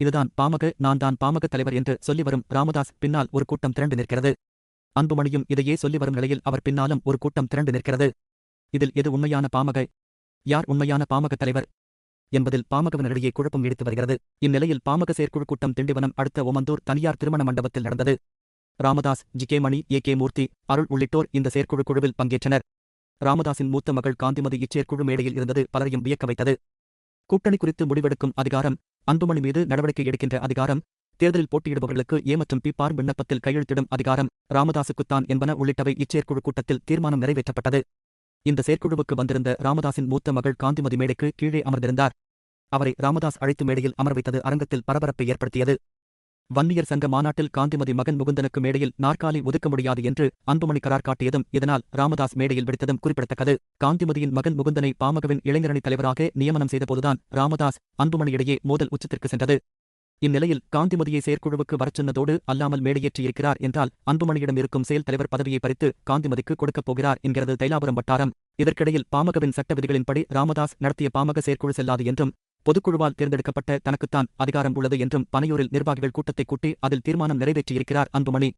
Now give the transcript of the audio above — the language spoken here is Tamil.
இதுதான் பாமக நான் தான் பாமக தலைவர் என்று சொல்லி வரும் ராமதாஸ் பின்னால் ஒரு கூட்டம் திரண்டு நிற்கிறது. அன்புமணியும் இதையே சொல்லி வரும் நிலையில் அவர் பின்னாலும் ஒரு கூட்டம் திரண்டு நிற்கிறது. இதில் எது உண்மையான பாமக? யார் உண்மையான பாமக தலைவர்? என்பதில் பாமகவினரிடையே குழப்பம் எடுத்து வருகிறது. இந்நிலையில் பாமக செயற்குழு கூட்டம் திண்டிவனம் அடுத்த ஓமந்தூர் தனியார் திருமண மண்டபத்தில் நடந்தது. Ramadoss G. K. Mani A. K. Moorthy Arul உள்ளிட்டோர் இந்த செயற்குழு குழுவில் பங்கேற்றனர். ராமதாஸின் மூத்த மகள் காந்திமதி இச்செயற்குழு மேடையில் இருந்தது பலரையும் வியக்க வைத்தது. கூட்டணி குறித்து முடிவெடுக்கும் அதிகாரம் அன்புமணி மீது நடவடிக்கை எடுக்கின்ற அதிகாரம் தேர்தலில் போட்டியிடுபவர்களுக்கு ஏ மற்றும் பி பார் விண்ணப்பத்தில் கையெழுத்திடும் அதிகாரம் ராமதாசுக்குத்தான் என்பன உள்ளிட்டவை இச்செயற்குழு கூட்டத்தில் தீர்மானம் நிறைவேற்றப்பட்டது. இந்த செயற்குழுவுக்கு வந்திருந்த ராமதாசின் மூத்த மகள் காந்திமதி மேடைக்கு கீழே அமர்ந்திருந்தார். அவரை ராமதாஸ் அழைத்து மேடையில் அமர வைத்தது அரங்கத்தில் பரபரப்பை ஏற்படுத்தியது. வன்னியர் சங்க மாநாட்டில் காந்திமதி மகன் முகுந்தனுக்கு மேடையில் நாற்காலி ஒதுக்க முடியாது என்று அன்புமணி கரார் காட்டியதும் இதனால் ராமதாஸ் மேடையில் வெடித்ததும் குறிப்பிடத்தக்கது. காந்திமதியின் மகன் முகுந்தனை பாமகவின் இளைஞரணி தலைவராக நியமனம் செய்தபோதுதான் ராமதாஸ் அன்புமணியிடையே மோதல் உச்சத்திற்கு சென்றது. இந்நிலையில் காந்திமதியை செயற்குழுவுக்கு வரச் சொன்னதோடு அல்லாமல் மேடையேற்றியிருக்கிறார் என்றால் அன்புமணியிடம் இருக்கும் செயல் தலைவர் பதவியை பறித்து காந்திமதிக்கு கொடுக்கப் போகிறார் என்கிறது தைலாபுரம் வட்டாரம். இதற்கிடையில் பாமகவின் சட்ட விதிகளின்படி ராமதாஸ் நடத்திய பாமக செயற்குழு செல்லாது என்றும் பொதுக்குழுவால் தேர்ந்தெடுக்கப்பட்ட தனக்குத்தான் அதிகாரம் உள்ளது என்றும் பனையூரில் நிர்வாகிகள் கூட்டத்தை கூட்டி அதில் தீர்மானம் நிறைவேற்றியிருக்கிறார் அன்புமணி.